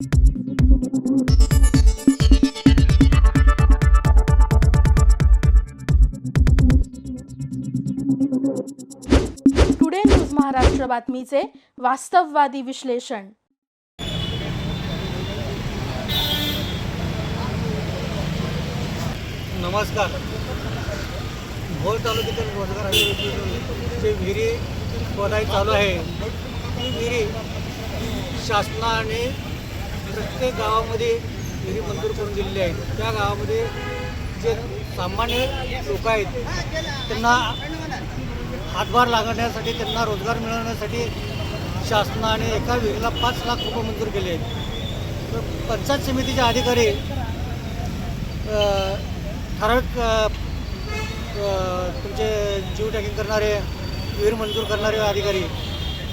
Today news Maharashtra बातमीचे वास्तववादी विश्लेषण नमस्कार. भोर तालुक्यातील रोजगार हमी जे विहिरी खोदाई चालू आहे. ती विहिरी शासनाने प्रत्येक गावामध्ये विहिरी मंजूर करून दिलेली आहेत त्या गावामध्ये जे सामान्य लोक आहेत त्यांना हातभार लागण्यासाठी त्यांना रोजगार मिळवण्यासाठी शासनाने एका विहिरीला पाच लाख रुपये मंजूर केले आहेत. तर पंचायत समितीचे अधिकारी ठराविक तुमचे जीव टॅकिंग करणारे विहीर मंजूर करणारे अधिकारी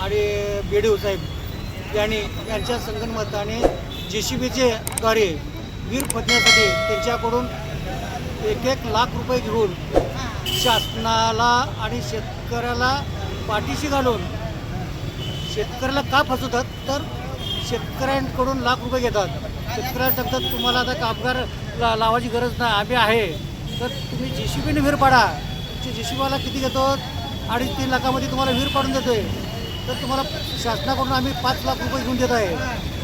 आणि बी डी ओ साहेब यांनी यांच्या संगणमताने जे सी बीचे द्वारे वीर खोदण्यासाठी त्यांच्याकडून एक एक लाख रुपये घेऊन शासनाला आणि शेतकऱ्याला पाठीशी घालून शेतकऱ्याला का फसवतात? तर शेतकऱ्यांकडून लाख रुपये घेतात. शेतकऱ्याला सांगतात तुम्हाला आता कामगार ला लावायची गरज नाही आम्ही आहे. तर तुम्ही जे सी बीने विहीर पाडा. जे सी बीला किती घेतो अडीच तीन लाखामध्ये तुम्हाला विहीर पाडून देतोय. तर तुम्हाला शासनाकडून आम्ही पाच लाख रुपये घेऊन देत आहे.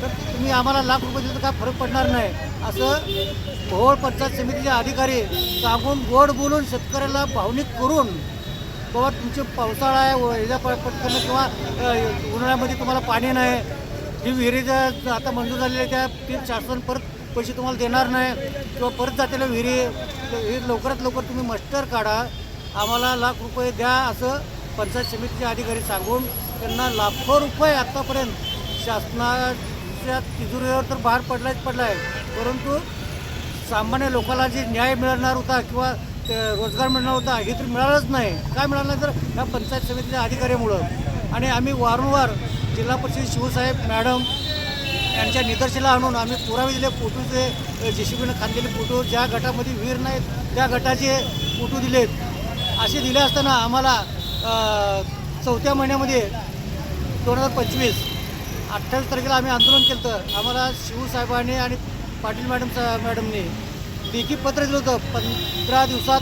तर तुम्ही आम्हाला लाख रुपये दिले तर काय फरक पडणार नाही. असं भोवळ पंचायत समितीचे अधिकारी सांगून गोड बोलून शेतकऱ्याला भावनिक करून बाबा तुमचे पावसाळा आहे व ह्याच्या पटकन किंवा उन्हाळ्यामध्ये तुम्हाला पाणी नाही. जी विहिरीच्या आता मंजूर झालेल्या आहे त्या ते शासन परत पैसे तुम्हाला देणार नाही. किंवा परत जातेल्या विहिरी. हे विहीर लवकरात लवकर तुम्ही मस्टर काढा. आम्हाला लाख रुपये द्या असं पंचायत समितीचे अधिकारी सांगून त्यांना लाखो रुपये आत्तापर्यंत शासनाच्या तिजोरीवर तर बाहेर पडलाच पडला आहे परंतु सामान्य लोकांना जे न्याय मिळणार होता किंवा ते रोजगार मिळणार होता हे तर मिळालंच नाही. काय मिळालं नाही तर ह्या पंचायत समितीच्या अधिकाऱ्यामुळं. आणि आम्ही वारंवार जिल्हा परिषद शिवसाहेब मॅडम यांच्या निदर्शनाला आणून आम्ही पुरावे दिले फोटोचे जे सी बीनं खाल्लेले फोटो ज्या गटामध्ये वीर नाहीत त्या गटाचे फोटो दिलेत. असे दिले असताना आम्हाला चौथ्या महिन्यामध्ये दोन हजार पंचवीस अठ्ठावीस तारखेला आम्ही आंदोलन केलं होतं. आम्हाला शिवसाहेबांनी आणि पाटील मॅडम मॅडमने लेखी पत्र दिलं होतं. पंधरा दिवसात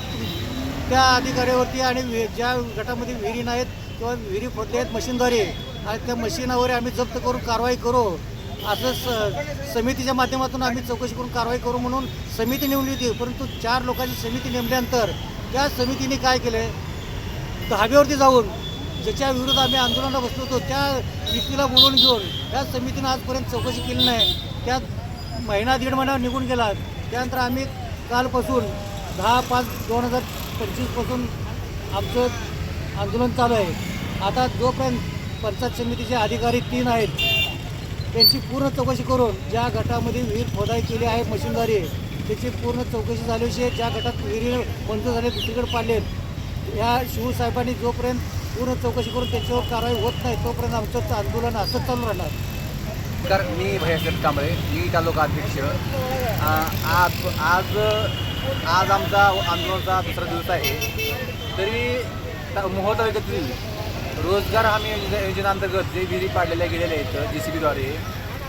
त्या अधिकाऱ्यावरती आणि वि- ज्या गटामध्ये विहिरी नाहीत किंवा विहिरी खोदल्या आहेत मशीनद्वारे आणि त्या मशीनावर आम्ही जप्त करून कारवाई करू असं स समितीच्या माध्यमातून आम्ही चौकशी करून कारवाई करू म्हणून समिती नेमली होती. परंतु चार लोकांची समिती नेमल्यानंतर त्या समितीने काय केलं धाब्यावरती जाऊन ज्याच्या विरोधात आम्ही आंदोलनाला बसलो होतो त्या व्यक्तीला बोलवून घेऊन त्या समितीनं आजपर्यंत चौकशी केली नाही. त्यात महिना दीड महिना निघून गेला. त्यानंतर आम्ही कालपासून दहा पाच दोन हजार पंचवीसपासून आमचं आंदोलन चालू आहे. आता जोपर्यंत पंचायत समितीचे अधिकारी तीन आहेत त्यांची पूर्ण चौकशी करून ज्या गटामध्ये विहीर खोदाई केली आहे मशीनद्वारे त्याची पूर्ण चौकशी झाल्याशिवाय ज्या गटात विहिरी मंजूर झाले दुसरीकडे पाडलेत या शिवसाहेबांनी जोपर्यंत पूर्ण चौकशी करून त्याच्यावर कारवाई होत नाही तोपर्यंत आमचं आंदोलन असंच चालू राहणार. तर मी भैयासाहेब कांबळे मी तालुका अध्यक्ष. आ, आज आज आज आमचा आंदोलनाचा दुसरा दिवस आहे. तरी त- मोहोळ तालुक्यातील रोजगार हमी योजना योजनेअंतर्गत जे विहिरी पाडलेल्या गेलेल्या आहेत जे सी बीद्वारे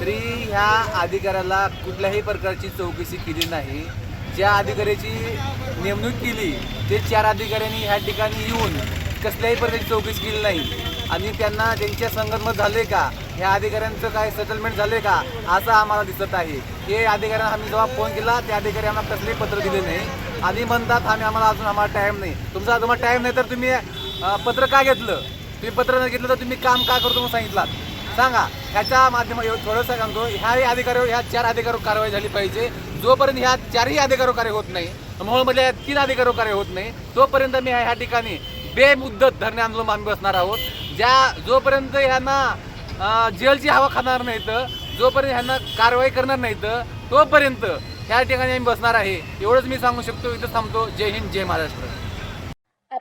तरी ह्या अधिकाऱ्याला कुठल्याही प्रकारची चौकशी केली नाही. ज्या अधिकाऱ्याची नेमणूक केली ते चार अधिकाऱ्यांनी ह्या ठिकाणी येऊन कसल्याही प्रकारची चौकशी केली नाही. आणि त्यांना त्यांच्या संगतमत झाले का? ह्या अधिकाऱ्यांचं काय सेटलमेंट झाले का? असं आम्हाला दिसत आहे. हे अधिकाऱ्यांना आम्ही जेव्हा फोन केला त्या अधिकारी आम्हाला कसलेही पत्र दिले नाही. आणि म्हणतात आम्ही आम्हाला अजून आम्हाला टाईम नाही. तुमचा तुम्हाला टाईम नाही तर तुम्ही पत्र का घेतलं? तुम्ही पत्र नाही घेतलं तर तुम्ही काम का करतो म्हणून सांगितलं सांगा. ह्याच्या माध्यम थोडंसं सांगतो ह्याही अधिकाऱ्यावर ह्या चार अधिकाऱ्यावर कारवाई झाली पाहिजे. जोपर्यंत ह्या चारही अधिकाऱ्यावर कार्य होत नाही मोहोळमधल्या तीन अधिकाऱ्यावर कार्य होत नाही तोपर्यंत मी ह्या ठिकाणी बेमुद्दत धरणे आंदोलन आम्ही बसणार आहोत. ज्या जोपर्यंत ह्यांना जेलची हवा खाणार नाहीत जोपर्यंत ह्यांना कारवाई करणार नाहीत तोपर्यंत ह्या ठिकाणी आम्ही बसणार आहे. एवढंच मी सांगू शकतो इथं थांबतो. जय हिंद जय महाराष्ट्र.